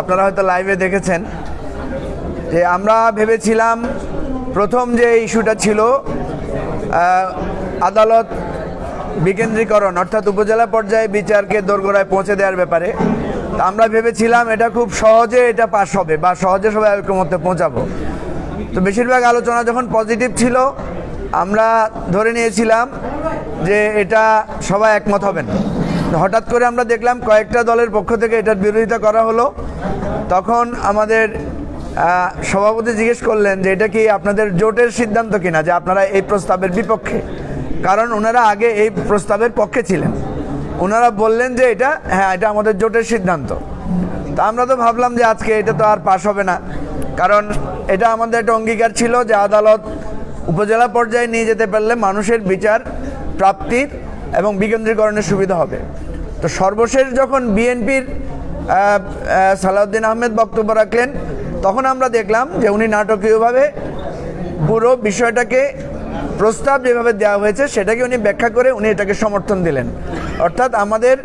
আপনারা হয়তো লাইভে দেখেছেন যে আমরা ভেবেছিলাম প্রথম যে ইস্যুটা ছিল আদালত বিকেন্দ্রীকরণ, অর্থাৎ উপজেলা পর্যায়ে বিচারকে দোরগোড়ায় পৌঁছে দেওয়ার ব্যাপারে আমরা ভেবেছিলাম এটা খুব সহজে এটা পাশ হবে বা সহজে সবাই ঐক্যমত্যে পৌঁছাবো। তো বেশিরভাগ আলোচনা যখন পজিটিভ ছিল, আমরা ধরে নিয়েছিলাম যে এটা সবাই একমত হবেন। হঠাৎ করে আমরা দেখলাম কয়েকটা দলের পক্ষ থেকে এটার বিরোধিতা করা হলো। তখন আমাদের সভাপতি জিজ্ঞেস করলেন যে এটা কি আপনাদের জোটের সিদ্ধান্ত কিনা, যে আপনারা এই প্রস্তাবের বিপক্ষে? কারণ ওনারা আগে এই প্রস্তাবের পক্ষে ছিলেন। ওনারা বললেন যে এটা হ্যাঁ এটা আমাদের জোটের সিদ্ধান্ত। তা আমরা তো ভাবলাম যে আজকে এটা তো আর পাশ হবে না। কারণ এটা আমাদের একটা অঙ্গীকার ছিল যে আদালত উপজেলা পর্যায়ে নিয়ে যেতে পারলে মানুষের বিচার, প্রাপ্তির এবং বিকেন্দ্রীকরণের সুবিধা হবে। তো সর্বশেষ যখন বিএনপির সালাউদ্দিন আহমেদ বক্তব্য রাখলেন, তখন আমরা দেখলাম যে উনি নাটকীয়ভাবে পুরো বিষয়টাকে প্রস্তাব যেভাবে দেওয়া হয়েছে, সেটাকে উনি ব্যাখ্যা করে উনি এটাকে সমর্থন দিলেন। অর্থাৎ আমাদের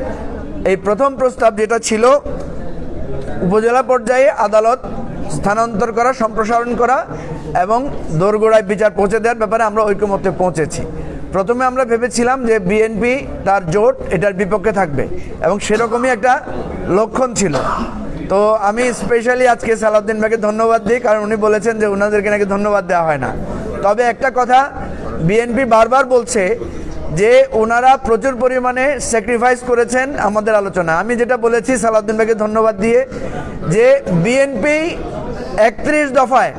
এই প্রথম প্রস্তাব যেটা ছিল, উপজেলা পর্যায়ে আদালত স্থানান্তর করা, সম্প্রসারণ করা এবং দোরগোড়ায় বিচার পৌঁছে দেওয়ার ব্যাপারে আমরা ঐক্যমত্যে পৌঁছেছি। প্রথমে আমরা ভেবেছিলাম যে বিএনপি তার জোট এটার বিপক্ষে থাকবে এবং সেরকমই একটা লক্ষণ ছিল। তো আমি স্পেশালি আজকে সালাউদ্দিন ভাইকে ধন্যবাদ দিই, কারণ উনি বলেছেন যে ওনাদেরকে নাকি ধন্যবাদ দেওয়া হয় না। তবে একটা কথা বিএনপি বারবার বলছে যে ওনারা প্রচুর পরিমাণে স্যাক্রিফাইস করেছেন আমাদের আলোচনা। আমি যেটা বলেছি, সালাউদ্দিন ভাইকে ধন্যবাদ দিয়ে যে বিএনপি একত্রিশ দফায়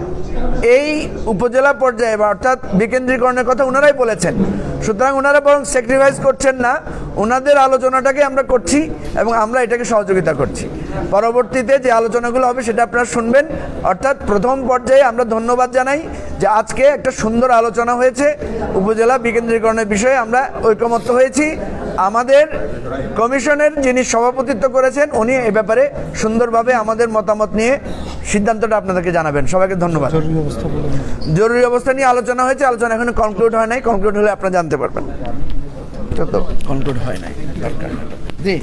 এই উপজেলা পর্যায়ে বা অর্থাৎ বিকেন্দ্রীকরণের কথা ওনারাই বলেছেন। সুতরাং ওনারা বরং স্যাক্রিফাইস করছেন না ওনাদের আলোচনাটাকে আমরা করছি এবং আমরা এটাকে সহযোগিতা করছি। পরবর্তীতে যে আলোচনাগুলো হবে সেটা আপনারা শুনবেন। অর্থাৎ প্রথম পর্যায়ে আমরা ধন্যবাদ জানাই যে আজকে একটা সুন্দর আলোচনা হয়েছে। উপজেলা বিকেন্দ্রীকরণের বিষয়ে আমরা ঐকমত্য হয়েছি। আমাদের কমিশনের যিনি সভাপতিত্ব করেছেন, উনি এ ব্যাপারে সুন্দরভাবে আমাদের মতামত নিয়ে সিদ্ধান্তটা আপনাদেরকে জানাবেন। সবাইকে ধন্যবাদ। জরুরি অবস্থা নিয়ে আলোচনা হয়েছে আলোচনা এখন কনক্লুড হয় নাই। কনক্লুড হলে আপনারা জানতে পারবেন। কনক্লুড হয় নাই দরকার জি।